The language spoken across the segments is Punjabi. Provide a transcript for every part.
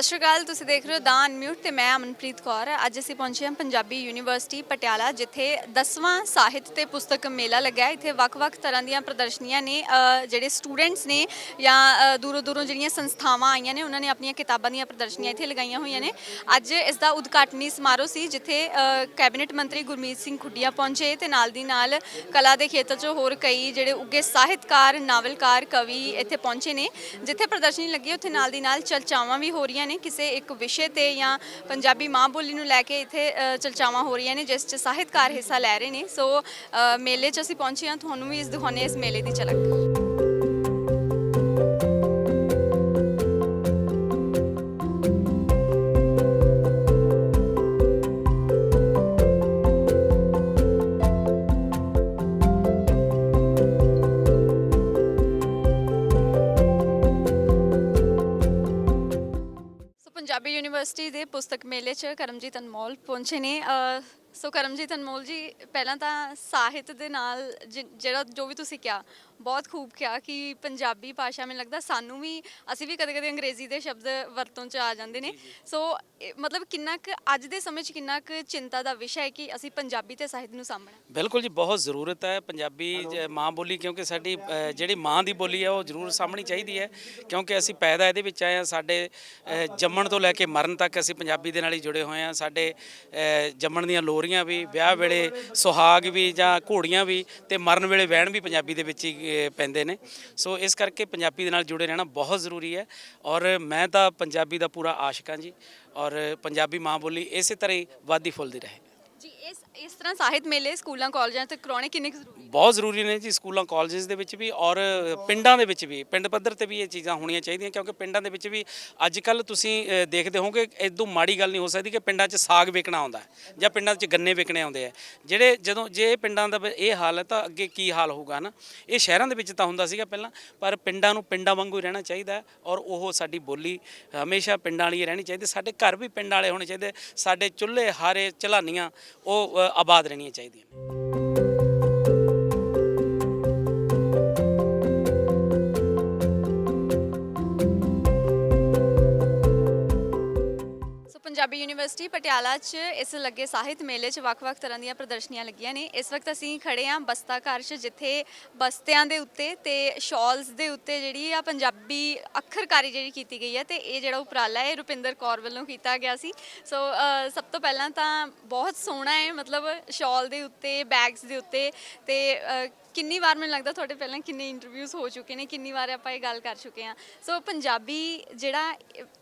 ਸਤਿ ਸ਼੍ਰੀ ਅਕਾਲ ਤੁਸੀਂ ਦੇਖ ਰਹੇ ਹੋ ਦਾ ਅਨਮਿਊਟ ਤੇ ਮੈਂ ਅਮਨਪ੍ਰੀਤ ਕੌਰ। ਅੱਜ ਅਸੀਂ ਪਹੁੰਚੇ ਹਾਂ ਪੰਜਾਬੀ ਯੂਨੀਵਰਸਿਟੀ ਪਟਿਆਲਾ ਜਿੱਥੇ 10ਵਾਂ ਸਾਹਿਤ ਤੇ ਪੁਸਤਕ ਮੇਲਾ ਲੱਗਾ ਹੈ। ਇੱਥੇ ਵੱਖ-ਵੱਖ ਤਰ੍ਹਾਂ ਦੀਆਂ ਪ੍ਰਦਰਸ਼ਨੀਆਂ ਨੇ ਅ, ਜਿਹੜੇ ਸਟੂਡੈਂਟਸ ਨੇ ਜਾਂ ਅ, ਦੂਰੋਂ ਦੂਰੋਂ ਜਿਹੜੀਆਂ ਸੰਸਥਾਵਾਂ ਆਈਆਂ ਨੇ ਉਹਨਾਂ ਨੇ ਆਪਣੀਆਂ ਕਿਤਾਬਾਂ ਦੀਆਂ ਪ੍ਰਦਰਸ਼ਨੀਆਂ ਇੱਥੇ ਲਗਾਈਆਂ ਹੋਈਆਂ ਨੇ। ਅੱਜ ਇਸ ਦਾ ਉਦਘਾਟਨੀ ਸਮਾਰੋਹ ਸੀ ਜਿੱਥੇ ਅ, ਕੈਬਨਿਟ ਮੰਤਰੀ ਗੁਰਮੀਤ ਸਿੰਘ ਖੁੱਡੀਆ ਪਹੁੰਚੇ ਤੇ ਨਾਲ ਦੀ ਨਾਲ ਕਲਾ ਦੇ ਖੇਤਰ 'ਚ ਹੋਰ ਕਈ ਜਿਹੜੇ ਉੱਗੇ ਸਾਹਿਤਕਾਰ ਨਾਵਲਕਾਰ ਕਵੀ ਇੱਥੇ ਪਹੁੰਚੇ ਨੇ ਜਿੱਥੇ ਪ੍ਰਦਰਸ਼ਨੀ ਲੱਗੀ ਉੱਥੇ ਨਾਲ ਦੀ ਨਾਲ ਚਰਚਾਵਾਂ ਵੀ ਹੋ ਰਹੀਆਂ ਨੇ। ਕਿਸੇ ਇੱਕ ਵਿਸ਼ੇ ਤੇ ਜਾਂ ਪੰਜਾਬੀ ਮਾਂ ਬੋਲੀ ਨੂੰ ਲੈ ਕੇ ਇੱਥੇ ਚਰਚਾਵਾਂ ਹੋ ਰਹੀਆਂ ਨੇ, ਜਿਸ 'ਚ ਸਾਹਿਤਕਾਰ ਹਿੱਸਾ ਲੈ ਰਹੇ ਨੇ। ਸੋ ਮੇਲੇ 'ਚ ਅਸੀਂ ਪਹੁੰਚੇ ਹਾਂ। ਤੁਹਾਨੂੰ ਵੀ ਇਸ ਦਿਖਾਉਂਦੇ ਹਾਂ ਇਸ ਮੇਲੇ ਦੀ ਝਲਕ। ਯੂਨੀਵਰਸਿਟੀ ਦੇ ਪੁਸਤਕ ਮੇਲੇ 'ਚ ਕਰਮਜੀਤ ਅਨਮੋਲ ਪਹੁੰਚੇ ਨੇ। ਅ, ਸੋ ਕਰਮਜੀਤ ਅਨਮੋਲ ਜੀ ਪਹਿਲਾਂ ਤਾਂ ਸਾਹਿਤ ਦੇ ਨਾਲ ਜਿ- ਜਿਹੜਾ ਜੋ ਵੀ ਤੁਸੀਂ ਕਿਹਾ ਬਹੁਤ ਖੂਬ ਕਿਹਾ ਕਿ ਪੰਜਾਬੀ ਭਾਸ਼ਾ ਮੈਨੂੰ ਲੱਗਦਾ ਸਾਨੂੰ ਵੀ ਅਸੀਂ ਵੀ ਕਦੇ-ਕਦੇ ਅੰਗਰੇਜ਼ੀ ਦੇ ਸ਼ਬਦ ਵਰਤੋਂ 'ਚ ਆ ਜਾਂਦੇ ਨੇ। ਸੋ ਇਹ ਮਤਲਬ ਕਿੰਨਾ ਕੁ ਅੱਜ ਦੇ ਸਮੇਂ 'ਚ ਕਿੰਨਾ ਕੁ ਚਿੰਤਾ ਦਾ ਵਿਸ਼ਾ ਹੈ ਕਿ ਅਸੀਂ ਪੰਜਾਬੀ ਤੇ ਸਾਹਿਤ ਨੂੰ ਸਾਂਭਣਾ ਬਿਲਕੁਲ ਜੀ ਬਹੁਤ ਜ਼ਰੂਰਤ ਹੈ ਪੰਜਾਬੀ ਜ- ਮਾਂ ਬੋਲੀ ਕਿਉਂਕਿ ਸਾਡੀ ਅ, ਜਿਹੜੀ ਮਾਂ ਦੀ ਬੋਲੀ ਹੈ ਉਹ ਜ਼ਰੂਰ ਸਾਂਭਣੀ ਚਾਹੀਦੀ ਹੈ। ਕਿਉਂਕਿ ਅਸੀਂ ਪੈਦਾ ਇਹਦੇ ਵਿੱਚ ਆਏ ਹਾਂ ਸਾਡੇ ਅ, ਜੰਮਣ ਤੋਂ ਲੈ ਕੇ ਮਰਨ ਤੱਕ ਅਸੀਂ ਪੰਜਾਬੀ ਦੇ ਨਾਲ ਹੀ ਜੁੜੇ ਹੋਏ ਹਾਂ। ਸਾਡੇ ਅ, ਜੰਮਣ ਦੀਆਂ ਲੋਰੀਆਂ ਵੀ ਵਿਆਹ ਵੇਲੇ ਸੁਹਾਗ ਵੀ ਜਾਂ ਘੋੜੀਆਂ ਵੀ ਤੇ ਮਰਨ ਵੇਲੇ ਵਹਿਣ ਵੀ ਪੰਜਾਬੀ ਦੇ ਵਿੱਚ ਹੀ ਪੈਂਦੇ ਨੇ। ਸੋ ਇਸ ਕਰਕੇ ਪੰਜਾਬੀ ਦੇ ਨਾਲ ਜੁੜੇ ਰਹਿਣਾ ਬਹੁਤ ਜ਼ਰੂਰੀ ਹੈ ਔਰ ਮੈਂ ਤਾਂ ਪੰਜਾਬੀ ਦਾ ਪੂਰਾ ਆਸ਼ਿਕ ਹਾਂ ਜੀ ਔਰ ਪੰਜਾਬੀ ਮਾਂ ਬੋਲੀ ਇਸੇ ਤਰ੍ਹਾਂ ਹੀ ਵਾਦੀ ਫੁੱਲਦੀ ਰਹੇ। ਜੀ ਇਸ ਇਸ ਤਰ੍ਹਾਂ ਸਾਹਿਤ ਮੇਲੇ ਸਕੂਲਾਂ ਕਾਲਜਾਂ ਤੇ ਕਰਾਉਣੇ ਕਿੰਨੇ ਕੁ ਜ਼ਰੂਰੀ ਬਹੁਤ ਜ਼ਰੂਰੀ ਨੇ ਜੀ ਸਕੂਲਾਂ ਕਾਲਜਸ ਦੇ ਵਿੱਚ ਵੀ ਔਰ ਪਿੰਡਾਂ ਦੇ ਵਿੱਚ ਵੀ ਪਿੰਡ ਪੱਧਰ ਤੇ ਵੀ ਇਹ ਚੀਜ਼ਾਂ ਹੋਣੀਆਂ ਚਾਹੀਦੀਆਂ ਕਿਉਂਕਿ ਪਿੰਡਾਂ ਦੇ ਵਿੱਚ ਵੀ ਅੱਜ ਕੱਲ ਤੁਸੀਂ ਅ, ਦੇਖਦੇ ਹੋਵੋਗੇ ਇਦੋਂ ਮਾੜੀ ਗੱਲ ਨਹੀਂ ਹੋ ਸਕਦੀ ਕਿ ਪਿੰਡਾਂ 'ਚ ਸਾਗ ਵੇਚਣਾ ਆਉਂਦਾ ਹੈ ਜਾਂ ਪਿੰਡਾਂ 'ਚ ਗੰਨੇ ਵੇਚਣੇ ਆਉਂਦੇ ਆ ਜਿਹੜੇ ਜਦੋਂ ਜੇ ਪਿੰਡਾਂ ਦਾ ਬ- ਇਹ ਹਾਲ ਹੈ ਤਾਂ ਅੱਗੇ ਕੀ ਹਾਲ ਹੋਊਗਾ ਨਾ ਇਹ ਸ਼ਹਿਰਾਂ ਦੇ ਵਿੱਚ ਤਾਂ ਹੁੰਦਾ ਸੀਗਾ ਪਹਿਲਾਂ ਪਰ ਪਿੰਡਾਂ ਨੂੰ ਪਿੰਡਾਂ ਵਾਂਗੂ ਹੀ ਰਹਿਣਾ ਚਾਹੀਦਾ ਹੈ ਔਰ ਉਹ ਸਾਡੀ ਬੋਲੀ ਹਮੇਸ਼ਾ ਪਿੰਡਾਂ ਵਾਲੀ ਹੀ ਰਹਿਣੀ ਚਾਹੀਦੀ ਸਾਡੇ ਘਰ ਵੀ ਪਿੰਡਾਂ ਵਾਲੇ ਹੋਣੇ ਚਾਹੀਦੇ ਸਾਡੇ ਚੁੱਲ੍ਹੇ ਹਾਰੇ ਚਲਾਨੀਆਂ ਉਹ ਆਬਾਦ ਰਹਿਣੀਆਂ ਚਾਹੀਦੀਆਂ ਨੇ। ਪੰਜਾਬੀ ਯੂਨੀਵਰਸਿਟੀ ਪਟਿਆਲਾ 'ਚ ਇਸ ਲੱਗੇ ਸਾਹਿਤ ਮੇਲੇ 'ਚ ਵੱਖ-ਵੱਖ ਤਰ੍ਹਾਂ ਦੀਆਂ ਪ੍ਰਦਰਸ਼ਨੀਆਂ ਲੱਗੀਆਂ ਨੇ। ਇਸ ਵਕਤ ਅਸੀਂ ਖੜੇ ਹਾਂ ਬਸਤਾ ਘਰ 'ਚ, ਜਿੱਥੇ ਬਸਤਿਆਂ ਦੇ ਉੱਤੇ ਤੇ ਸ਼ਾਲਸ ਦੇ ਉੱਤੇ ਜਿਹੜੀ ਆ ਪੰਜਾਬੀ ਅੱਖਰਕਾਰੀ ਜਿਹੜੀ ਕੀਤੀ ਗਈ ਹੈ ਤੇ ਇਹ ਜਿਹੜਾ ਉਪਰਾਲਾ ਹੈ ਰੁਪਿੰਦਰ ਕੌਰ ਵੱਲੋਂ ਕੀਤਾ ਗਿਆ ਸੀ। ਸੋ ਸਭ ਤੋਂ ਪਹਿਲਾਂ ਤਾਂ ਬਹੁਤ ਸੋਹਣਾ ਹੈ, ਮਤਲਬ ਸ਼ਾਲ ਦੇ ਉੱਤੇ, ਬੈਗਸ ਦੇ ਉੱਤੇ ਤੇ ਕਿੰਨੀ ਵਾਰ ਮੈਨੂੰ ਲੱਗਦਾ ਤੁਹਾਡੇ ਪਹਿਲਾਂ ਕਿੰਨੇ ਇੰਟਰਵਿਊਜ਼ ਹੋ ਚੁੱਕੇ ਨੇ, ਕਿੰਨੀ ਵਾਰ ਆਪਾਂ ਇਹ ਗੱਲ ਕਰ ਚੁੱਕੇ ਹਾਂ। ਸੋ ਪੰਜਾਬੀ ਜਿਹੜਾ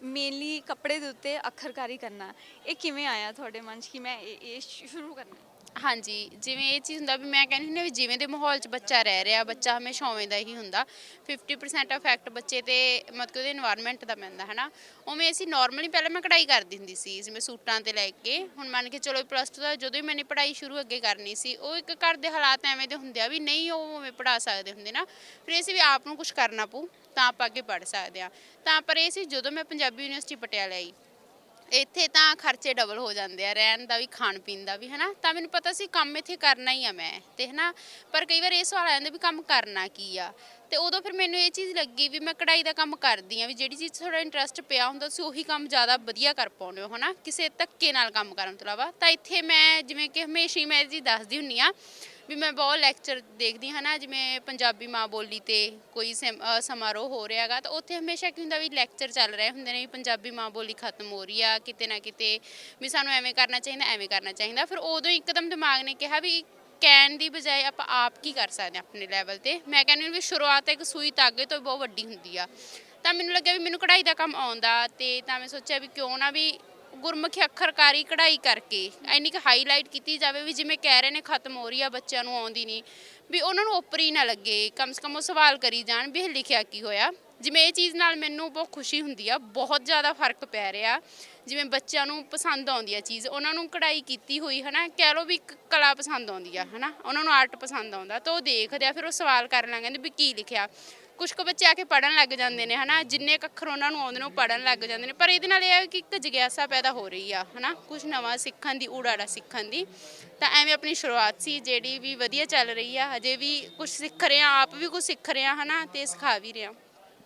ਮੇਨਲੀ ਕੱਪੜੇ ਦੇ ਉੱਤੇ ਅੱਖਰਕਾਰੀ ਕਰਨਾ, ਇਹ ਕਿਵੇਂ ਆਇਆ ਤੁਹਾਡੇ ਮਨ 'ਚ ਕਿ ਮੈਂ ਇਹ ਇਹ ਸ਼ੁਰੂ ਕਰਨਾ? ਹਾਂਜੀ, ਜਿਵੇਂ ਇਹ ਚੀਜ਼ ਹੁੰਦਾ ਵੀ ਮੈਂ ਕਹਿੰਦੀ ਹੁੰਦੀ ਹਾਂ ਵੀ ਜਿਵੇਂ ਦੇ ਮਾਹੌਲ 'ਚ ਬੱਚਾ ਰਹਿ ਰਿਹਾ, ਬੱਚਾ ਹਮੇਸ਼ਾ ਉਵੇਂ ਦਾ ਹੀ ਹੁੰਦਾ। 50% ਇਫੈਕਟ ਬੱਚੇ ਤੇ ਮਤਲਬ ਉਹਦੇ এনवायरमेंट ਦਾ ਪੈਂਦਾ ਹੈ ਨਾ ਉਵੇਂ ਅਸੀਂ ਨਾਰਮਲੀ ਪਹਿਲਾਂ ਮੈਂ ਕਢਾਈ ਕਰਦੀ ਹੁੰਦੀ ਸੀ, ਜਿਵੇਂ ਸੂਟਾਂ ਤੇ ਲੈ ਕੇ। ਹੁਣ ਮੰਨ ਕੇ ਚਲੋ ਪਲੱਸ 2 ਦਾ ਜਦੋਂ ਹੀ ਮੈਨੇ ਪੜ੍ਹਾਈ ਸ਼ੁਰੂ ਅੱਗੇ ਕਰਨੀ ਸੀ, ਉਹ ਇੱਕ ਘਰ ਦੇ ਹਾਲਾਤ ਐਵੇਂ ਦੇ ਹੁੰਦੇ ਆ ਵੀ ਨਹੀਂ ਉਹ ਉਵੇਂ ਪੜਾ ਸਕਦੇ ਹੁੰਦੇ ਨਾ। ਫਿਰ ਅਸੀਂ ਵੀ ਆਪ ਨੂੰ ਕੁਝ ਕਰਨਾ ਪਊ, ਤਾਂ ਆਪਾਂ ਅੱਗੇ ਪੜ ਸਕਦੇ ਆ ਤਾਂ ਪਰ ਇਹ ਸੀ ਜਦੋਂ ਮੈਂ ਪੰਜਾਬੀ ਯੂਨੀਵਰਸਿਟੀ ਪਟਿਆਲਾ ਆਈ ਇੱਥੇ ਤਾਂ ਖਰਚੇ ਡਬਲ ਹੋ ਜਾਂਦੇ ਆ, ਰਹਿਣ ਦਾ ਵੀ, ਖਾਣ ਪੀਣ ਦਾ ਵੀ, ਹਨਾ? ਤਾਂ ਮੈਨੂੰ ਪਤਾ ਸੀ ਕੰਮ ਇੱਥੇ ਕਰਨਾ ਹੀ ਆ ਮੈਂ, ਤੇ ਹਨਾ? ਪਰ ਕਈ ਵਾਰ ਇਹ ਸਵਾਲ ਆ ਜਾਂਦਾ ਵੀ ਕੰਮ ਕਰਨਾ ਕੀ ਆ? ਤੇ ਉਦੋਂ ਫਿਰ ਮੈਨੂੰ ਇਹ ਚੀਜ਼ ਲੱਗੀ ਵੀ ਮੈਂ ਕਢਾਈ ਦਾ ਕੰਮ ਕਰਦੀ ਆ, ਵੀ ਜਿਹੜੀ ਚੀਜ਼ 'ਚ ਤੁਹਾਡਾ ਇੰਟਰਸਟ ਪਿਆ ਹੁੰਦਾ, ਤੁਸੀਂ ਉਹੀ ਕੰਮ ਜ਼ਿਆਦਾ ਵਧੀਆ ਕਰ ਪਾਉਂਦੇ ਹੋ, ਹਨਾ? ਕਿਸੇ ਧੱਕੇ ਨਾਲ ਕੰਮ ਕਰਨ ਤੋਂ ਇਲਾਵਾ। ਤਾਂ ਇੱਥੇ ਮੈਂ, ਜਿਵੇਂ ਕਿ ਹਮੇਸ਼ਾ ਹੀ ਮੈਂ ਇਹ ਚੀਜ਼ ਦੱਸਦੀ ਹੁੰਨੀ ਆ ਵੀ ਮੈਂ ਬਹੁਤ ਲੈਕਚਰ ਦੇਖਦੀ ਹਾਂ ਨਾ ਜਿਵੇਂ ਪੰਜਾਬੀ ਮਾਂ ਬੋਲੀ ਤੇ ਕੋਈ ਸੈਮ- ਅ, ਸਮਾਰੋਹ ਹੋ ਰਿਹਾ ਹੈਗਾ ਤਾਂ ਉੱਥੇ ਹਮੇਸ਼ਾ ਕੀ ਹੁੰਦਾ ਵੀ ਲੈਕਚਰ ਚੱਲ ਰਹੇ ਹੁੰਦੇ ਨੇ ਵੀ ਪੰਜਾਬੀ ਮਾਂ ਬੋਲੀ ਖਤਮ ਹੋ ਰਹੀ ਆ ਕਿਤੇ ਨਾ ਕਿਤੇ ਵੀ ਸਾਨੂੰ ਐਵੇਂ ਕਰਨਾ ਚਾਹੀਦਾ ਐਵੇਂ ਕਰਨਾ ਚਾਹੀਦਾ। ਫਿਰ ਉਦੋਂ ਇੱਕਦਮ ਦਿਮਾਗ ਨੇ ਕਿਹਾ ਵੀ ਕਹਿਣ ਦੀ ਬਜਾਏ ਆਪਾਂ ਆਪ ਕੀ ਕਰ ਸਕਦੇ ਹਾਂ ਆਪਣੇ ਲੈਵਲ ਤੇ। ਮੈਂ ਕਹਿੰਦੀ ਹਾਂ ਵੀ ਸ਼ੁਰੂਆਤ ਇੱਕ ਸੂਈ ਧਾਗੇ ਤੋਂ ਬਹੁਤ ਵੱਡੀ ਹੁੰਦੀ ਆ। ਤਾਂ ਮੈਨੂੰ ਲੱਗਿਆ ਵੀ ਮੈਨੂੰ ਕਢਾਈ ਦਾ ਕੰਮ ਆਉਂਦਾ ਤੇ ਤਾਂ ਮੈਂ ਸੋਚਿਆ ਵੀ ਕਿਉਂ ਨਾ ਵੀ ਗੁਰਮੁਖੀ ਅੱਖਰਕਾਰੀ ਕਢਾਈ ਕਰਕੇ ਇੰਨੀ ਕੁ ਹਾਈਲਾਈਟ ਕੀਤੀ ਜਾਵੇ ਵੀ ਜਿਵੇਂ ਕਹਿ ਰਹੇ ਨੇ ਖਤਮ ਹੋ ਰਹੀ ਆ, ਬੱਚਿਆਂ ਨੂੰ ਆਉਂਦੀ ਨਹੀਂ, ਵੀ ਉਹਨਾਂ ਨੂੰ ਉੱਪਰੀ ਨਾ ਲੱਗੇ, ਕਮ ਸੇ ਕਮ ਉਹ ਸਵਾਲ ਕਰੀ ਜਾਣ ਵੀ ਇਹ ਲਿਖਿਆ ਕੀ ਹੋਇਆ। ਜਿਵੇਂ ਇਹ ਚੀਜ਼ ਨਾਲ ਮੈਨੂੰ ਬਹੁਤ ਖੁਸ਼ੀ ਹੁੰਦੀ ਆ, ਬਹੁਤ ਜ਼ਿਆਦਾ ਫ਼ਰਕ ਪੈ ਰਿਹਾ। ਜਿਵੇਂ ਬੱਚਿਆਂ ਨੂੰ ਪਸੰਦ ਆਉਂਦੀ ਆ ਚੀਜ਼, ਉਹਨਾਂ ਨੂੰ ਕਢਾਈ ਕੀਤੀ ਹੋਈ, ਹਨਾ, ਕਹਿ ਲਓ ਵੀ ਇੱਕ ਕਲਾ ਪਸੰਦ ਆਉਂਦੀ ਆ, ਹਨਾ, ਉਹਨਾਂ ਨੂੰ ਆਰਟ ਪਸੰਦ ਆਉਂਦਾ, ਤਾਂ ਉਹ ਦੇਖਦੇ ਆ, ਫਿਰ ਉਹ ਸਵਾਲ ਕਰਨ ਲੱਗ ਜਾਂਦੇ ਵੀ ਕੀ ਲਿਖਿਆ। ਕੁਝ ਕੁ ਬੱਚੇ ਆ ਕੇ ਪੜਨ ਲੱਗ ਜਾਂਦੇ ਨੇ, ਹਨਾ? ਜਿੰਨੇ ਕੁ ਅੱਖਰ ਉਹਨਾਂ ਨੂੰ ਆਉਂਦੇ ਨੇ, ਉਹ ਪੜਨ ਲੱਗ ਜਾਂਦੇ ਨੇ। ਪਰ ਇਹਦੇ ਨਾਲ ਇਹ ਹੈ ਕਿ ਇੱਕ ਜਗਿਆਸਾ ਪੈਦਾ ਹੋ ਰਹੀ ਆ, ਹਨਾ? ਕੁਝ ਨਵਾਂ ਸਿੱਖਣ ਦੀ, ਊੜਾੜਾ ਸਿੱਖਣ ਦੀ। ਤਾਂ ਐਵੇਂ ਆਪਣੀ ਸ਼ੁਰੂਆਤ ਸੀ, ਜਿਹੜੀ ਵੀ ਵਧੀਆ ਚੱਲ ਰਹੀ ਆ। ਹਜੇ ਵੀ ਕੁਝ ਸਿੱਖ ਰਹੇ ਆ, ਆਪ ਵੀ ਕੁਝ ਸਿੱਖ ਰਹੇ ਆ, ਹਨਾ? ਤੇ ਸਿਖਾ ਵੀ ਰਹੇ ਆ।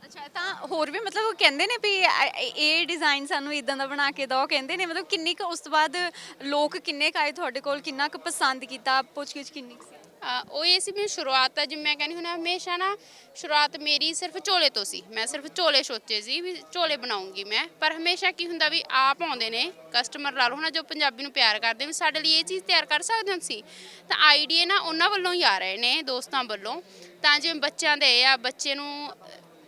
ਅੱਛਾ, ਤਾਂ ਹੋਰ ਵੀ ਮਤਲਬ ਉਹ ਕਹਿੰਦੇ ਨੇ ਵੀ ਇਹ- ਇਹ ਡਿਜ਼ਾਈਨ ਸਾਨੂੰ ਇਦਾਂ ਦਾ ਬਣਾ ਕੇ ਦਿਓ। ਕਹਿੰਦੇ ਨੇ ਮਤਲਬ ਕਿੰਨੀ ਕੁ ਉਸ ਤੋਂ ਬਾਅਦ ਲੋਕ ਕਿੰਨੇ ਕੁ ਆਏ ਤੁਹਾਡੇ ਕੋਲ, ਕਿੰਨਾ ਕੁ ਪਸੰਦ ਕੀਤਾ, ਪੁੱਛਗਿੱਛ ਕਿੰਨੀ ਕੁ ਸੀ? ਅ, ਉਹ ਇਹ ਸੀ ਮੇਰੀ ਸ਼ੁਰੂਆਤ ਆ ਜਿਵੇਂ ਮੈਂ ਕਹਿੰਦੀ ਹੁਣ ਹਮੇਸ਼ਾ ਨਾ ਸ਼ੁਰੂਆਤ ਮੇਰੀ ਸਿਰਫ ਝੋਲੇ ਤੋਂ ਸੀ। ਮੈਂ ਸਿਰਫ ਝੋਲੇ ਸੋਚੇ ਸੀ ਵੀ ਝੋਲੇ ਬਣਾਉਂਗੀ ਮੈਂ। ਪਰ ਹਮੇਸ਼ਾ ਕੀ ਹੁੰਦਾ ਵੀ ਆਪ ਆਉਂਦੇ ਨੇ ਕਸਟਮਰ ਲਾ ਲਓ ਹੁਣ ਜੋ ਪੰਜਾਬੀ ਨੂੰ ਪਿਆਰ ਕਰਦੇ ਵੀ ਸਾਡੇ ਲਈ ਇਹ ਚੀਜ਼ ਤਿਆਰ ਕਰ ਸਕਦੇ ਹੋ ਤੁਸੀਂ ਤਾਂ ਆਈਡੀਆ ਨਾ ਉਹਨਾਂ ਵੱਲੋਂ ਹੀ ਆ ਰਹੇ ਨੇ ਦੋਸਤਾਂ ਵੱਲੋਂ। ਤਾਂ ਜਿਵੇਂ ਬੱਚਿਆਂ ਦੇ ਆ ਬੱਚੇ ਨੂੰ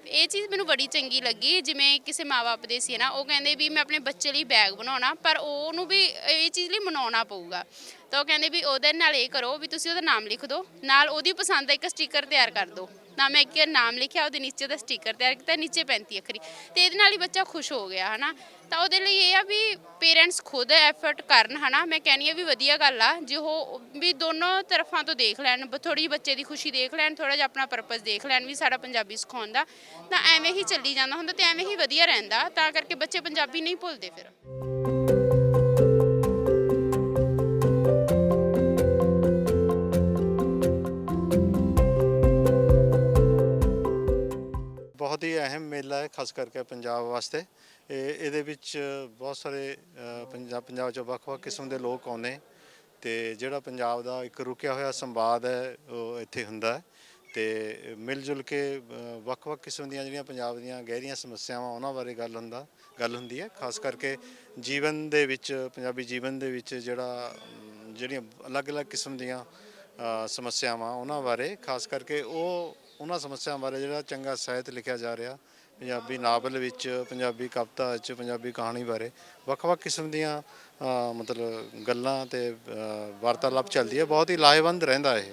ਇਹ ਚੀਜ਼ ਮੈਨੂੰ ਬੜੀ ਚੰਗੀ ਲੱਗੀ, ਜਿਵੇਂ ਕਿਸੇ ਮਾਪੇ ਦੇ ਸੀ ਨਾ, ਉਹ ਕਹਿੰਦੇ ਵੀ ਮੈਂ ਆਪਣੇ ਬੱਚੇ ਲਈ ਬੈਗ ਬਣਾਉਣਾ, ਪਰ ਉਹਨੂੰ ਵੀ ਇਹ ਚੀਜ਼ ਲਈ ਮਨਾਉਣਾ ਪਊਗਾ। ਤਾਂ ਉਹ ਕਹਿੰਦੇ ਵੀ ਉਹਦੇ ਨਾਲ ਇਹ ਕਰੋ ਵੀ ਤੁਸੀਂ ਉਹਦਾ ਨਾਮ ਲਿਖ ਦਿਓ, ਨਾਲ ਉਹਦੀ ਪਸੰਦ ਦਾ ਇੱਕ ਸਟicker ਤਿਆਰ ਕਰ ਦਿਓ। ਤਾਂ ਮੈਂ ਇੱਕ ਨਾਮ ਲਿਖਿਆ, ਉਹਦੇ ਨੀਚੇ ਦਾ ਸਟicker ਤਿਆਰ ਕੀਤਾ, ਨੀਚੇ 35 ਅੱਖਰੀ। ਤੇ ਇਹਦੇ ਨਾਲ ਹੀ ਬੱਚਾ ਖੁਸ਼ ਹੋ ਗਿਆ, ਹਨਾ? ਤਾਂ ਉਹਦੇ ਲਈ ਇਹ ਆ ਵੀ ਪੇਰੈਂਟਸ ਖੁਦ ਐਫਰਟ ਕਰਨ, ਹਨਾ? ਮੈਂ ਕਹਿੰਨੀ ਆ ਵੀ ਵਧੀਆ ਗੱਲ ਆ, ਜੇ ਉਹ ਵੀ ਦੋਨੋਂ ਤਰਫਾਂ ਤੋਂ ਦੇਖ ਲੈਣ ਥੋੜੀ ਬੱਚੇ ਦੀ ਖੁਸ਼ੀ ਦੇਖ ਲੈਣ ਥੋੜਾ ਜਿਹਾ ਆਪਣਾ ਪਰਪਸ ਦੇਖ ਲੈਣ ਵੀ ਸਾਡਾ ਪੰਜਾਬੀ ਸਿਖਾਉਣ ਦਾ, ਤਾਂ ਐਵੇਂ ਹੀ ਚੱਲੀ ਜਾਂਦਾ ਹੁੰਦਾ ਤੇ ਐਵੇਂ ਹੀ ਵਧੀਆ ਰਹਿੰਦਾ, ਤਾਂ ਕਰਕੇ ਬੱਚੇ ਪੰਜਾਬੀ ਨਹੀਂ ਭੁੱਲਦੇ ਫਿਰ। ਬਹੁਤ ਹੀ ਅਹਿਮ ਮੇਲਾ ਹੈ, ਖਾਸ ਕਰਕੇ ਪੰਜਾਬ ਵਾਸਤੇ। ਇਹ, ਇਹਦੇ ਵਿੱਚ ਬਹੁਤ ਸਾਰੇ ਪੰਜਾਬ ਪੰਜਾਬ ਚੋਂ ਵੱਖ-ਵੱਖ ਕਿਸਮ ਦੇ ਲੋਕ ਆਉਂਦੇ। ਤੇ ਜਿਹੜਾ ਪੰਜਾਬ ਦਾ ਇੱਕ ਰੁਕਿਆ ਹੋਇਆ ਸੰਵਾਦ ਹੈ, ਉਹ ਇੱਥੇ ਹੁੰਦਾ ਹੈ। ਤੇ ਮਿਲ ਜੁਲ ਕੇ ਵੱਖ-ਵੱਖ ਕਿਸਮ ਦੀਆਂ ਜਿਹੜੀਆਂ ਪੰਜਾਬ ਦੀਆਂ ਗਹਿਰੀਆਂ ਸਮੱਸਿਆਵਾਂ, ਉਹਨਾਂ ਬਾਰੇ ਗੱਲ ਹੁੰਦਾ, ਗੱਲ ਹੁੰਦੀ ਹੈ। ਖਾਸ ਕਰਕੇ ਜੀਵਨ ਦੇ ਵਿੱਚ, ਪੰਜਾਬੀ ਜੀਵਨ ਦੇ ਵਿੱਚ ਜਿਹੜਾ ਜਿਹੜੀਆਂ ਅਲੱਗ-ਅਲੱਗ ਕਿਸਮ ਦੀਆਂ ਸਮੱਸਿਆਵਾਂ, ਉਹਨਾਂ ਬਾਰੇ, ਖਾਸ ਕਰਕੇ ਉਹ ਉਹਨਾਂ ਸਮੱਸਿਆਵਾਂ ਬਾਰੇ ਜਿਹੜਾ ਚੰਗਾ ਸਾਹਿਤ ਲਿਖਿਆ ਜਾ ਰਿਹਾ ਪੰਜਾਬੀ ਨਾਵਲ ਵਿੱਚ ਪੰਜਾਬੀ ਕਵਿਤਾ ਵਿੱਚ ਪੰਜਾਬੀ ਕਹਾਣੀ ਬਾਰੇ ਵੱਖ-ਵੱਖ ਕਿਸਮ ਦੀਆਂ ਅ, ਮਤਲਬ ਗੱਲਾਂ ਤੇ ਅ, ਵਾਰਤਾਲਾਪ ਚੱਲਦੀ ਹੈ ਬਹੁਤ ਹੀ ਲਾਹੇਵੰਦ ਰਹਿੰਦਾ ਇਹ।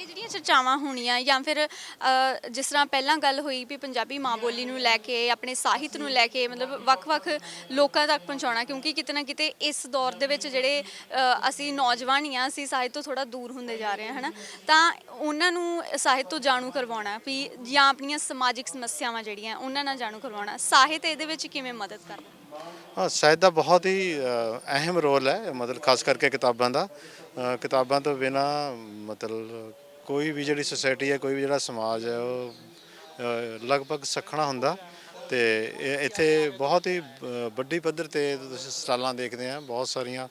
ਇਹ ਜਿਹੜੀਆਂ ਚਰਚਾਵਾਂ ਹੋਣੀਆਂ ਜਾਂ ਫਿਰ ਅ, ਜਿਸ ਤਰ੍ਹਾਂ ਪਹਿਲਾਂ ਗੱਲ ਹੋਈ ਵੀ ਪੰਜਾਬੀ ਮਾਂ ਬੋਲੀ ਨੂੰ ਲੈ ਕੇ ਆਪਣੇ ਸਾਹਿਤ ਨੂੰ ਲੈ ਕੇ ਮਤਲਬ ਵੱਖ-ਵੱਖ ਲੋਕਾਂ ਤੱਕ ਪਹੁੰਚਾਉਣਾ ਕਿਉਂਕਿ ਕਿਤੇ ਨਾ ਕਿਤੇ ਇਸ ਦੌਰ ਦੇ ਵਿੱਚ ਜਿਹੜੇ ਅ, ਅਸੀਂ ਨੌਜਵਾਨ ਹੀ ਆ ਅਸੀਂ ਸਾਹਿਤ ਤੋਂ ਥੋੜਾ ਦੂਰ ਹੁੰਦੇ ਜਾ ਰਹੇ ਹਾਂ ਹਨਾ? ਤਾਂ ਉਹਨਾਂ ਨੂੰ ਸਾਹਿਤ ਤੋਂ ਜਾਣੂ ਕਰਵਾਉਣਾ ਵੀ ਜਾਂ ਆਪਣੀਆਂ ਸਮਾਜਿਕ ਸਮੱਸਿਆਵਾਂ ਜਿਹੜੀਆਂ ਉਹਨਾਂ ਨਾਲ ਜਾਣੂ ਕਰਵਾਉਣਾ ਸਾਹਿਤ ਇਹਦੇ ਵਿੱਚ ਕਿਵੇਂ ਮਦਦ ਕਰਦਾ? ਹਾਂ ਸਾਹਿਤ ਦਾ ਬਹੁਤ ਹੀ ਅ, ਅਹਿਮ ਰੋਲ ਹੈ ਮਤਲਬ ਖਾਸ ਕਰਕੇ ਕਿਤਾਬਾਂ ਦਾ। ਅ, ਕਿਤਾਬਾਂ ਤੋਂ ਬਿਨਾ ਮਤਲਬ ਕੋਈ ਵੀ ਜਿਹੜੀ ਸੋਸਾਇਟੀ ਹੈ ਕੋਈ ਵੀ ਜਿਹੜਾ ਸਮਾਜ ਹੈ ਉਹ ਅ, ਲਗਭਗ ਸਖਣਾ ਹੁੰਦਾ। ਤੇ ਇਹ ਇੱਥੇ ਬਹੁਤ ਹੀ ਅ, ਵੱਡੀ ਪੱਧਰ ਤੇ ਤੁਸੀਂ ਸਟਾਲਾਂ ਦੇਖਦੇ ਆ ਬਹੁਤ ਸਾਰੀਆਂ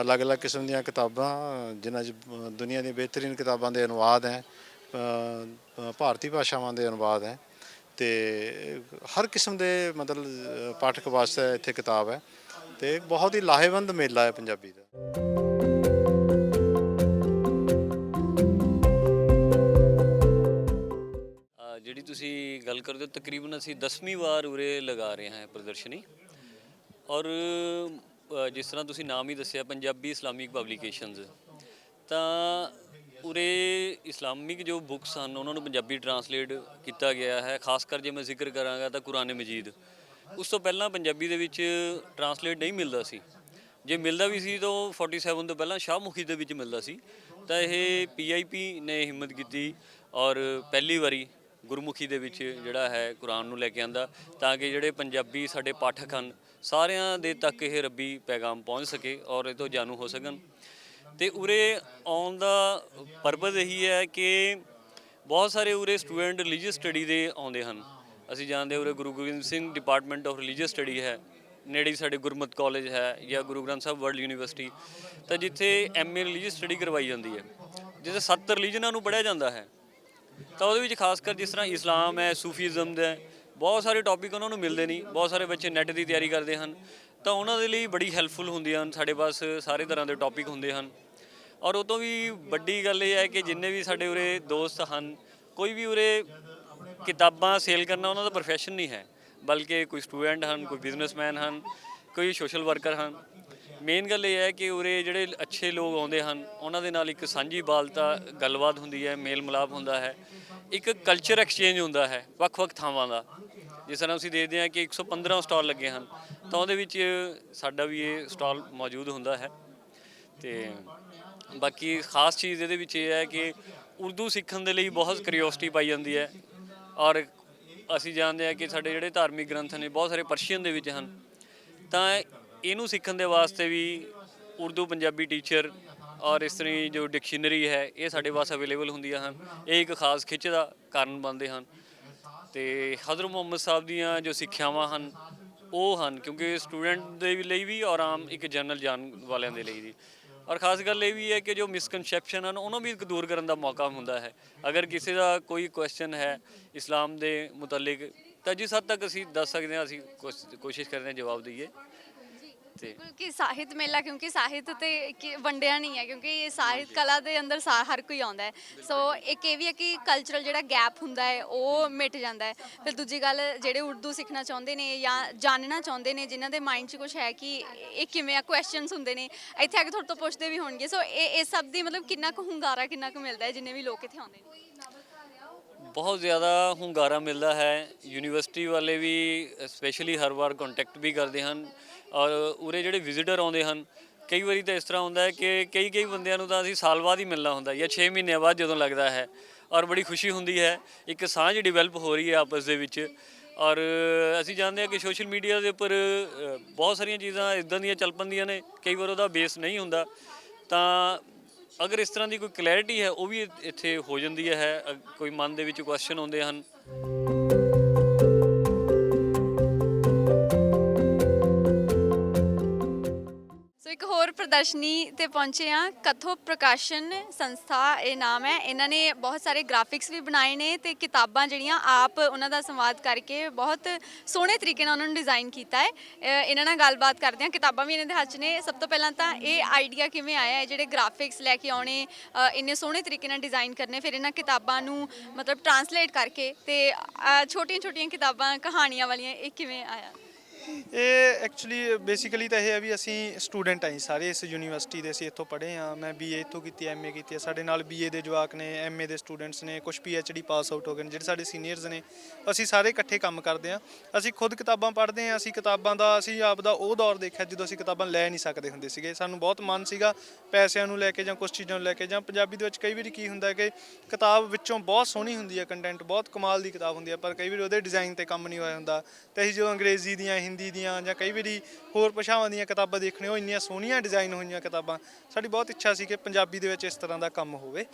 ਅਲੱਗ-ਅਲੱਗ ਕਿਸਮ ਦੀਆਂ ਕਿਤਾਬਾਂ ਜਿਨ੍ਹਾਂ 'ਚ ਅ, ਦੁਨੀਆ ਦੀਆਂ ਬਿਹਤਰੀਨ ਕਿਤਾਬਾਂ ਦੇ ਅਨੁਵਾਦ ਹੈ ਅ, ਭਾਰਤੀ ਭਾਸ਼ਾਵਾਂ ਦੇ ਅਨੁਵਾਦ ਹੈ। ਤੇ ਹਰ ਕਿਸਮ ਦੇ ਮਤਲਬ ਅ, ਪਾਠਕ ਵਾਸਤੇ ਇੱਥੇ ਕਿਤਾਬ ਹੈ। ਤੇ ਬਹੁਤ ਹੀ ਲਾਹੇਵੰਦ ਮੇਲਾ ਹੈ ਪੰਜਾਬੀ ਦਾ। ਜਿਹੜੀ ਤੁਸੀਂ ਗੱਲ ਕਰਦੇ ਹੋ, ਤਕਰੀਬਨ ਅਸੀਂ 10ਵੀਂ ਵਾਰ ਉਰੇ ਲਗਾ ਰਹੇ ਹਾਂ ਪ੍ਰਦਰਸ਼ਨੀ। ਔਰ ਜਿਸ ਤਰ੍ਹਾਂ ਤੁਸੀਂ ਨਾਮ ਹੀ ਦੱਸਿਆ, ਪੰਜਾਬੀ ਇਸਲਾਮਿਕ ਪਬਲੀਕੇਸ਼ਨਸ ਤਾਂ ਉਰੇ ਇਸਲਾਮਿਕ ਜੋ ਬੁੱਕਸ ਹਨ, ਉਹਨਾਂ ਨੂੰ ਪੰਜਾਬੀ ਟਰਾਂਸਲੇਟ ਕੀਤਾ ਗਿਆ ਹੈ। ਖਾਸ ਕਰ ਜੇ ਮੈਂ ਜ਼ਿਕਰ ਕਰਾਂਗਾ ਤਾਂ ਕੁਰਾਨ ਮਜੀਦ। ਉਸ ਤੋਂ ਪਹਿਲਾਂ ਪੰਜਾਬੀ ਦੇ ਵਿੱਚ ਟਰਾਂਸਲੇਟ ਨਹੀਂ ਮਿਲਦਾ ਸੀ। ਜੇ ਮਿਲਦਾ ਵੀ ਸੀ ਤਾਂ ਉਹ 47 ਤੋਂ ਪਹਿਲਾਂ ਸ਼ਾਹਮੁਖੀ ਦੇ ਵਿੱਚ ਮਿਲਦਾ ਸੀ। ਤਾਂ ਇਹ ਪੀਆਈਪੀ ਨੇ ਹਿੰਮਤ ਕੀਤੀ ਔਰ ਪਹਿਲੀ ਵਾਰੀ ਗੁਰਮੁਖੀ ਦੇ ਵਿੱਚ ਜਿਹੜਾ ਹੈ ਕੁਰਾਨ ਨੂੰ ਲੈ ਕੇ ਆਂਦਾ, ਤਾਂ ਕਿ ਜਿਹੜੇ ਪੰਜਾਬੀ ਸਾਡੇ ਪਾਠਕ ਹਨ, ਸਾਰਿਆਂ ਦੇ ਤੱਕ ਇਹ ਰੱਬੀ ਪੈਗਾਮ ਪਹੁੰਚ ਸਕੇ ਔਰ ਇਹ ਤੋਂ ਜਾਣੂ ਹੋ ਸਕਣ। ਤੇ ਉਰੇ ਆਉਣ ਦਾ ਪਰਪਸ ਇਹੀ ਹੈ ਕਿ ਬਹੁਤ ਸਾਰੇ ਉਰੇ ਸਟੂਡੈਂਟ ਰਿਲੀਜੀਅਸ ਸਟੱਡੀ ਦੇ ਆਉਂਦੇ ਹਨ। ਅਸੀਂ ਜਾਣਦੇ ਉਰੇ Guru Gobind Singh department of religious study ਹੈ, ਨੇੜੇ ਸਾਡੇ ਗੁਰਮਤ ਕਾਲਜ ਹੈ ਜਾਂ ਗੁਰੂ ਗ੍ਰੰਥ ਸਾਹਿਬ ਵਰਲਡ ਯੂਨੀਵਰਸਿਟੀ ਤਾਂ ਜਿੱਥੇ ਐਮਏ ਰਿਲੀਜੀਅਸ ਸਟੱਡੀ ਕਰਵਾਈ ਜਾਂਦੀ ਹੈ। ਜਿੱਥੇ ਸੱਤ ਰਿਲੀਜਨਾਂ ਨੂੰ ਪੜ੍ਹਿਆ ਜਾਂਦਾ ਹੈ। ਤਾਂ ਉਹਦੇ ਵਿੱਚ ਖਾਸ ਕਰ ਜਿਸ ਤਰ੍ਹਾਂ ਇਸਲਾਮ ਹੈ, ਸੂਫੀਜ਼ਮ ਦਾ, ਬਹੁਤ ਸਾਰੇ ਟੌਪਿਕ ਉਹਨਾਂ ਨੂੰ ਮਿਲਦੇ ਨਹੀਂ, ਬਹੁਤ ਸਾਰੇ ਬੱਚੇ ਨੈਟ ਦੀ ਤਿਆਰੀ ਕਰਦੇ ਹਨ, ਤਾਂ ਉਹਨਾਂ ਦੇ ਲਈ ਬੜੀ ਹੈਲਪਫੁਲ ਹੁੰਦੀਆਂ ਹਨ, ਸਾਡੇ ਪਾਸ ਸਾਰੇ ਤਰ੍ਹਾਂ ਦੇ ਟੌਪਿਕ ਹੁੰਦੇ ਹਨ। ਔਰ ਉਹ ਤੋਂ ਵੀ ਵੱਡੀ ਗੱਲ ਇਹ ਹੈ ਕਿ ਜਿੰਨੇ ਵੀ ਸਾਡੇ ਉਰੇ ਦੋਸਤ ਹਨ, ਕੋਈ ਵੀ ਉਰੇ ਕਿਤਾਬਾਂ ਸੇਲ ਕਰਨਾ ਉਹਨਾਂ ਦਾ ਪ੍ਰੋਫੈਸ਼ਨ ਨਹੀਂ ਹੈ, ਬਲਕਿ ਕੋਈ ਸਟੂਡੈਂਟ ਹਨ, ਕੋਈ ਬਿਜ਼ਨਸਮੈਨ ਹਨ, ਕੋਈ ਸੋਸ਼ਲ ਵਰਕਰ ਹਨ। ਮੇਨ ਗੱਲ ਇਹ ਹੈ ਕਿ ਉਰੇ ਜਿਹੜੇ ਅੱਛੇ ਲੋਕ ਆਉਂਦੇ ਹਨ, ਉਹਨਾਂ ਦੇ ਨਾਲ ਇੱਕ ਸਾਂਝੀ ਬਾਲਤਾ ਗੱਲਬਾਤ ਹੁੰਦੀ ਹੈ ਮੇਲ ਮਿਲਾਪ ਹੁੰਦਾ ਹੈ, ਇੱਕ ਕਲਚਰ ਐਕਸਚੇਂਜ ਹੁੰਦਾ ਹੈ ਵੱਖ-ਵੱਖ ਥਾਵਾਂ ਦਾ। ਜਿਸ ਤਰ੍ਹਾਂ ਅਸੀਂ ਦੇਖਦੇ ਹਾਂ ਕਿ 115 ਸਟਾਲ ਲੱਗੇ ਹਨ, ਤਾਂ ਉਹਦੇ ਵਿੱਚ ਸਾਡਾ ਵੀ ਇਹ ਸਟਾਲ ਮੌਜੂਦ ਹੁੰਦਾ ਹੈ। ਤੇ ਬਾਕੀ ਖਾਸ ਚੀਜ਼ ਇਹਦੇ ਵਿੱਚ ਇਹ ਹੈ ਕਿ ਉਰਦੂ ਸਿੱਖਣ ਦੇ ਲਈ ਬਹੁਤ ਕਿਉਰਿਓਸਿਟੀ ਪਾਈ ਜਾਂਦੀ ਹੈ ਔਰ ਅਸੀਂ ਜਾਣਦੇ ਹਾਂ ਕਿ ਸਾਡੇ ਜਿਹੜੇ ਧਾਰਮਿਕ ਗ੍ਰੰਥ ਨੇ, ਬਹੁਤ ਸਾਰੇ ਪਰਸ਼ੀਅਨ ਦੇ ਵਿੱਚ ਹਨ। ਤਾਂ ਇਹਨੂੰ ਸਿੱਖਣ ਦੇ ਵਾਸਤੇ ਵੀ ਉਰਦੂ ਪੰਜਾਬੀ ਟੀਚਰ ਔਰ ਇਸ ਤਰ੍ਹਾਂ ਹੀ ਜੋ ਡਿਕਸ਼ਨਰੀ ਹੈ, ਇਹ ਸਾਡੇ ਪਾਸ ਅਵੇਲੇਬਲ ਹੁੰਦੀਆਂ ਹਨ। ਇਹ ਇੱਕ ਖਾਸ ਖਿੱਚ ਦਾ ਕਾਰਨ ਬਣਦੇ ਹਨ। ਤੇ ਹਜ਼ਰਤ ਮੁਹੰਮਦ ਸਾਹਿਬ ਦੀਆਂ ਜੋ ਸਿੱਖਿਆਵਾਂ ਹਨ, ਉਹ ਹਨ ਕਿਉਂਕਿ ਸਟੂਡੈਂਟ ਦੇ ਲਈ ਵੀ ਔਰ ਆਮ ਇੱਕ ਜਨਰਲ ਜਾਣ ਵਾਲਿਆਂ ਦੇ ਲਈ ਵੀ। ਔਰ ਖਾਸ ਗੱਲ ਇਹ ਵੀ ਹੈ ਕਿ ਜੋ ਮਿਸਕਨਸੈਪਸ਼ਨ ਹਨ, ਉਹਨਾਂ ਵੀ ਦੂਰ ਕਰਨ ਦਾ ਮੌਕਾ ਹੁੰਦਾ ਹੈ। ਅਗਰ ਕਿਸੇ ਦਾ ਕੋਈ ਕੁਐਸਚਨ ਹੈ ਇਸਲਾਮ ਦੇ ਮੁਤਲਕ, ਤਾਂ ਜਿਸ ਹੱਦ ਤੱਕ ਅਸੀਂ ਦੱਸ ਸਕਦੇ ਹਾਂ, ਅਸੀਂ ਕੋਸ਼- ਕੋਸ਼ਿਸ਼ ਕਰਦੇ ਹਾਂ ਜਵਾਬ ਦਈਏ। ਤੇ ਕਿਉਂਕਿ ਸਾਹਿਤ ਮੇਲਾ ਕਿਉਂਕਿ ਸਾਹਿਤ ਤੇ ਕਿ ਵੰਡਿਆ ਨਹੀਂ ਹੈ ਕਿਉਂਕਿ ਇਹ ਸਾਹਿਤ ਕਲਾ ਦੇ ਅੰਦਰ ਸਾ- ਹਰ ਕੋਈ ਆਉਂਦਾ ਹੈ। ਸੋ ਇੱਕ ਇਹ ਵੀ ਹੈ ਕਿ ਕਲਚਰਲ ਜਿਹੜਾ ਗੈਪ ਹੁੰਦਾ ਹੈ ਉਹ ਮਿਟ ਜਾਂਦਾ ਹੈ। ਫਿਰ ਦੂਜੀ ਗੱਲ ਜਿਹੜੇ ਉਰਦੂ ਸਿੱਖਣਾ ਚਾਹੁੰਦੇ ਨੇ ਜਾਂ ਜਾਣਨਾ ਚਾਹੁੰਦੇ ਨੇ ਜਿਨ੍ਹਾਂ ਦੇ ਮਾਈਂਡ 'ਚ ਕੁਝ ਹੈ ਕਿ ਇਹ ਕਿਵੇਂ ਆ ਕੁਐਸਚਨਸ ਹੁੰਦੇ ਨੇ ਇੱਥੇ ਆ ਕੇ ਤੁਹਾਡੇ ਤੋਂ ਪੁੱਛਦੇ ਵੀ ਹੋਣਗੇ। ਸੋ ਇਹ ਇਹ ਸਭ ਦੀ ਮਤਲਬ ਕਿੰਨਾ ਕੁ ਹੁੰਗਾਰਾ ਕਿੰਨਾ ਕੁ ਮਿਲਦਾ ਹੈ ਜਿੰਨੇ ਵੀ ਲੋਕ ਇੱਥੇ ਆਉਂਦੇ ਨੇ। ਬਹੁਤ ਜ਼ਿਆਦਾ ਹੁੰਗਾਰਾ ਮਿਲਦਾ ਹੈ। ਯੂਨੀਵਰਸਿਟੀ ਵਾਲੇ ਵੀ ਸਪੈਸ਼ਲੀ ਹਰ ਵਾਰ ਕੰਟੈਕਟ ਵੀ ਕਰਦੇ ਹਨ ਔਰ ਉਰੇ ਜਿਹੜੇ ਵਿਜ਼ਿਟਰ ਆਉਂਦੇ ਹਨ, ਕਈ ਵਾਰੀ ਤਾਂ ਇਸ ਤਰ੍ਹਾਂ ਹੁੰਦਾ ਹੈ ਕਿ ਕਈ ਕਈ ਬੰਦਿਆਂ ਨੂੰ ਤਾਂ ਅਸੀਂ ਸਾਲ ਬਾਅਦ ਹੀ ਮਿਲਣਾ ਹੁੰਦਾ ਜਾਂ 6 ਮਹੀਨਿਆਂ ਬਾਅਦ ਜਦੋਂ ਲੱਗਦਾ ਹੈ ਔਰ ਬੜੀ ਖੁਸ਼ੀ ਹੁੰਦੀ ਹੈ। ਇੱਕ ਸਾਂਝ ਡਿਵੈਲਪ ਹੋ ਰਹੀ ਹੈ ਆਪਸ ਦੇ ਵਿੱਚ ਔਰ ਅਸੀਂ ਜਾਣਦੇ ਹਾਂ ਕਿ ਸੋਸ਼ਲ ਮੀਡੀਆ ਦੇ ਉੱਪਰ ਬਹੁਤ ਸਾਰੀਆਂ ਚੀਜ਼ਾਂ ਇਦਾਂ ਦੀਆਂ ਚੱਲ ਪੈਂਦੀਆਂ ਨੇ। ਕਈ ਵਾਰ ਉਹਦਾ ਬੇਸ ਨਹੀਂ ਹੁੰਦਾ ਤਾਂ ਅਗਰ ਇਸ ਤਰ੍ਹਾਂ ਦੀ ਕੋਈ ਕਲੈਰਿਟੀ ਹੈ, ਉਹ ਵੀ ਇੱਥੇ ਹੋ ਜਾਂਦੀ ਹੈ ਕੋਈ ਮਨ ਦੇ ਵਿੱਚ ਕੁਐਸਚਨ ਆਉਂਦੇ ਹਨ। ਪ੍ਰਦਰਸ਼ਨੀ ਤੇ ਪਹੁੰਚੇ ਆ ਕਥੋ ਪ੍ਰਕਾਸ਼ਨ ਸੰਸਥਾ, ਇਹ ਨਾਮ ਹੈ। ਇਹਨਾਂ ਨੇ ਬਹੁਤ ਸਾਰੇ ਗ੍ਰਾਫਿਕਸ ਵੀ ਬਣਾਏ ਨੇ ਤੇ ਕਿਤਾਬਾਂ ਜਿਹੜੀਆਂ ਆਪ ਉਹਨਾਂ ਦਾ ਸੰਵਾਦ ਕਰਕੇ ਬਹੁਤ ਸੋਹਣੇ ਤਰੀਕੇ ਨਾਲ ਉਹਨਾਂ ਨੂੰ ਡਿਜ਼ਾਈਨ ਕੀਤਾ ਹੈ। ਅਹ ਇਹਨਾਂ ਨਾਲ ਗੱਲਬਾਤ ਕਰਦੇ ਆ ਕਿਤਾਬਾਂ ਵੀ ਇਹਨਾਂ ਦੇ ਹੱਥ 'ਚ ਨੇ। ਸਭ ਤੋਂ ਪਹਿਲਾਂ ਤਾਂ ਇਹ ਆਈਡੀਆ ਕਿਵੇਂ ਆਇਆ ਹੈ? ਜਿਹੜੇ ਗ੍ਰਾਫਿਕਸ ਲੈ ਕੇ ਆਉਣੇ, ਅਹ ਇੰਨੇ ਸੋਹਣੇ ਤਰੀਕੇ ਨਾਲ ਡਿਜ਼ਾਈਨ ਕਰਨੇ, ਫਿਰ ਇਹਨਾਂ ਕਿਤਾਬਾਂ ਨੂੰ ਮਤਲਬ ਟਰਾਂਸਲੇਟ ਕਰਕੇ ਤੇ ਛੋਟੀਆਂ ਛੋਟੀਆਂ ਕਿਤਾਬਾਂ, ਕਹਾਣੀਆਂ ਵਾਲੀਆਂ, ਇਹ ਕਿਵੇਂ ਆਇਆ? ਇਹ ਐਕਚੁਅਲੀ ਬੇਸਿਕਲੀ ਤਾਂ ਇਹ ਹੈ ਵੀ ਅਸੀਂ ਸਟੂਡੈਂਟ ਆਂ ਸਾਰੇ ਇਸ ਯੂਨੀਵਰਸਿਟੀ ਦੇ ਅਸੀਂ ਇੱਥੋਂ ਪੜ੍ਹੇ ਆ ਮੈਂ ਬੀਏ ਇੱਥੋਂ ਕੀਤੀ ਐਮਏ ਕੀਤੀ ਹੈ। ਸਾਡੇ ਨਾਲ ਬੀਏ ਦੇ ਜਵਾਕ ਨੇ ਐਮਏ ਦੇ ਸਟੂਡੈਂਟਸ ਨੇ ਕੁਝ ਪੀਐਚਡੀ ਪਾਸ ਆਊਟ ਹੋ ਗਏ ਨੇ, ਜਿਹੜੇ ਸਾਡੇ ਸੀਨੀਅਰਸ ਨੇ। ਅਸੀਂ ਸਾਰੇ ਇਕੱਠੇ ਕੰਮ ਕਰਦੇ ਆ ਅਸੀਂ ਖੁਦ ਕਿਤਾਬਾਂ ਪੜ੍ਹਦੇ ਆ ਅਸੀਂ ਕਿਤਾਬਾਂ ਦਾ, ਅਸੀਂ ਆਪ ਦਾ ਉਹ ਦੌਰ ਦੇਖਿਆ ਜਦੋਂ ਅਸੀਂ ਕਿਤਾਬਾਂ ਲੈ ਨਹੀਂ ਸਕਦੇ ਹੁੰਦੇ ਸੀਗੇ। ਸਾਨੂੰ ਬਹੁਤ ਮਨ ਸੀਗਾ ਪੈਸਿਆਂ ਨੂੰ ਲੈ ਕੇ ਜਾਂ ਕੁਝ ਚੀਜ਼ਾਂ ਨੂੰ ਲੈ ਕੇ ਜਾਂ ਪੰਜਾਬੀ ਦੇ ਵਿੱਚ ਕਈ ਵਾਰੀ ਕੀ ਹੁੰਦਾ ਕਿ ਕਿਤਾਬ ਵਿੱਚੋਂ ਬਹੁਤ ਸੋਹਣੀ ਹੁੰਦੀ ਹੈ ਕੰਟੈਂਟ ਬਹੁਤ ਕਮਾਲ ਦੀ ਕਿਤਾਬ ਹੁੰਦੀ ਹੈ, ਪਰ ਕਈ ਵਾਰੀ ਉਹਦੇ ਡਿਜ਼ਾਈਨ ਤੇ ਕੰਮ ਨਹੀਂ ਹੋਇਆ ਹੁੰਦਾ। ਤੇ ਅਸੀਂ ਜਦੋਂ ਅੰਗਰੇਜ਼ੀ ਦੀਆਂ ਹਿੰਦੀ ਦੀਆਂ ਜਾਂ ਕਈ ਵਾਰੀ ਹੋਰ ਭਾਸ਼ਾਵਾਂ ਦੀਆਂ ਕਿਤਾਬਾਂ ਦੇਖਣੇ ਉਹ ਇੰਨੀਆਂ ਸੋਹਣੀਆਂ ਡਿਜ਼ਾਈਨ ਹੋਈਆਂ ਕਿਤਾਬਾਂ। ਸਾਡੀ ਬਹੁਤ ਇੱਛਾ ਸੀ ਕਿ ਪੰਜਾਬੀ ਦੇ ਵਿੱਚ ਇਸ ਤਰ੍ਹਾਂ ਦਾ ਕੰਮ ਹੋਵੇ।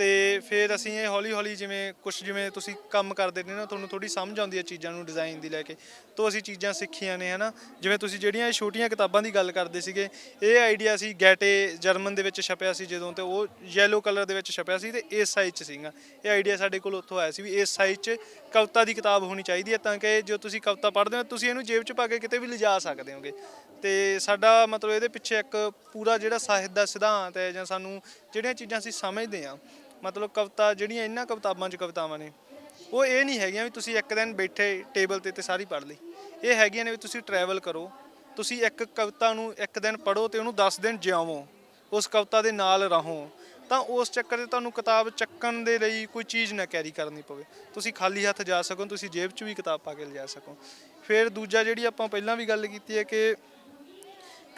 ਤੇ ਫਿਰ ਅਸੀਂ ਇਹ ਹੌਲੀ ਹੌਲੀ ਜਿਵੇਂ ਕੁਝ ਜਿਵੇਂ ਤੁਸੀਂ ਕੰਮ ਕਰਦੇ ਨੇ ਨਾ, ਤੁਹਾਨੂੰ ਥੋੜੀ ਸਮਝ ਆਉਂਦੀ ਹੈ ਚੀਜ਼ਾਂ ਨੂੰ ਡਿਜ਼ਾਈਨ ਦੀ ਲੈ ਕੇ। ਤੋਂ ਅਸੀਂ ਚੀਜ਼ਾਂ ਸਿੱਖੀਆਂ ਨੇ, ਹਨਾ? ਜਿਵੇਂ ਤੁਸੀਂ ਜਿਹੜੀਆਂ ਇਹ ਛੋਟੀਆਂ ਕਿਤਾਬਾਂ ਦੀ ਗੱਲ ਕਰਦੇ ਸੀਗੇ, ਇਹ ਆਈਡੀਆ ਸੀ ਗੈਟੇ ਜਰਮਨ ਦੇ ਵਿੱਚ ਛਪਿਆ ਸੀ ਜਦੋਂ ਤੇ ਉਹ ਯੈਲੋ ਕਲਰ ਦੇ ਵਿੱਚ ਛਪਿਆ ਸੀ ਤੇ ਇਸ ਸਾਈਜ਼ 'ਚ ਸੀਗਾ। ਇਹ ਆਈਡੀਆ ਸਾਡੇ ਕੋਲ ਉੱਥੋਂ ਆਇਆ ਸੀ ਵੀ ਇਸ ਸਾਈਜ਼ 'ਚ ਕਵਿਤਾ ਦੀ ਕਿਤਾਬ ਹੋਣੀ ਚਾਹੀਦੀ ਹੈ ਤਾਂ ਕਿ ਜੋ ਤੁਸੀਂ ਕਵਿਤਾ ਪੜ੍ਹਦੇ ਹੋ, ਤੁਸੀਂ ਇਹਨੂੰ ਜੇਬ 'ਚ ਪਾ ਕੇ ਕਿਤੇ ਵੀ ਲਿਜਾ ਸਕਦੇ ਹੋਗੇ। ਤੇ ਸਾਡਾ ਮਤਲਬ ਇਹਦੇ ਪਿੱਛੇ ਇੱਕ ਪੂਰਾ ਜਿਹੜਾ ਸਾਹਿਤ ਦਾ ਸਿਧਾਂਤ ਹੈ ਜਾਂ ਸਾਨੂੰ ਜਿਹੜੀਆਂ ਚੀਜ਼ਾਂ ਅਸੀਂ ਸਮਝਦੇ ਹਾਂ ਮਤਲਬ ਕਵਿਤਾ, ਜਿਹੜੀਆਂ ਇਹਨਾਂ ਕਵਿਤਾਵਾਂ 'ਚ ਕਵਿਤਾਵਾਂ ਨੇ, ਉਹ ਇਹ ਨਹੀਂ ਹੈਗੀਆਂ ਵੀ ਤੁਸੀਂ ਇੱਕ ਦਿਨ ਬੈਠੇ ਟੇਬਲ ਤੇ ਤੇ ਸਾਰੀ ਪੜ੍ਹ ਲਈ। ਇਹ ਹੈਗੀਆਂ ਨੇ ਵੀ ਤੁਸੀਂ ਟਰੈਵਲ ਕਰੋ, ਤੁਸੀਂ ਇੱਕ ਕਵਿਤਾ ਨੂੰ ਇੱਕ ਦਿਨ ਪੜ੍ਹੋ ਤੇ ਉਹਨੂੰ 10 ਦਿਨ ਜਿਉਵੋ ਉਸ ਕਵਿਤਾ ਦੇ ਨਾਲ ਰਹੋ। ਤਾਂ ਉਸ ਚੱਕਰ 'ਤੇ ਤੁਹਾਨੂੰ ਕਿਤਾਬ ਚੱਕਣ ਦੇ ਲਈ ਕੋਈ ਚੀਜ਼ ਨਾ ਕੈਰੀ ਕਰਨੀ ਪਵੇ। ਤੁਸੀਂ ਖਾਲੀ ਹੱਥ ਜਾ ਸਕੋ, ਤੁਸੀਂ ਜੇਬ 'ਚ ਵੀ ਕਿਤਾਬ ਪਾ ਕੇ ਲਿਜਾ ਸਕੋ। ਫਿਰ ਦੂਜਾ ਜਿਹੜੀ ਆਪਾਂ ਪਹਿਲਾਂ ਵੀ ਗੱਲ ਕੀਤੀ ਹੈ ਕਿ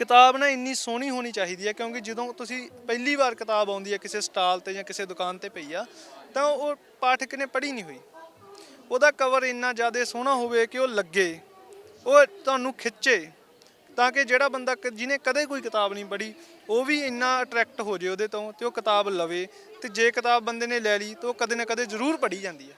ਕਿਤਾਬ ਨਾ ਇੰਨੀ ਸੋਹਣੀ ਹੋਣੀ ਚਾਹੀਦੀ ਹੈ ਕਿਉਂਕਿ ਜਦੋਂ ਤੁਸੀਂ ਪਹਿਲੀ ਵਾਰ ਕਿਤਾਬ ਆਉਂਦੀ ਹੈ ਕਿਸੇ ਸਟਾਲ ਤੇ ਜਾਂ ਕਿਸੇ ਦੁਕਾਨ ਤੇ ਪਈ ਆ, ਤਾਂ ਉਹ ਪਾਠਕ ਨੇ ਪੜ੍ਹੀ ਨਹੀਂ ਹੋਈ। ਉਹਦਾ ਕਵਰ ਇੰਨਾ ਜ਼ਿਆਦਾ ਸੋਹਣਾ ਹੋਵੇ ਕਿ ਉਹ ਲੱਗੇ, ਉਹ ਤੁਹਾਨੂੰ ਖਿੱਚੇ, ਤਾਂ ਕਿ ਜਿਹੜਾ ਬੰਦਾ ਕ- ਜਿਹਨੇ ਕਦੇ ਕੋਈ ਕਿਤਾਬ ਨਹੀਂ ਪੜ੍ਹੀ, ਉਹ ਵੀ ਇੰਨਾ ਅਟਰੈਕਟ ਹੋ ਜੇ ਉਹਦੇ ਤੋਂ, ਤੇ ਉਹ ਕਿਤਾਬ ਲਵੇ, ਤੇ ਜੇ ਕਿਤਾਬ ਬੰਦੇ ਨੇ ਲੈ ਲਈ, ਤਾਂ ਉਹ ਕਦੇ ਨਾ ਕਦੇ ਜ਼ਰੂਰ ਪੜ੍ਹੀ ਜਾਂਦੀ ਹੈ।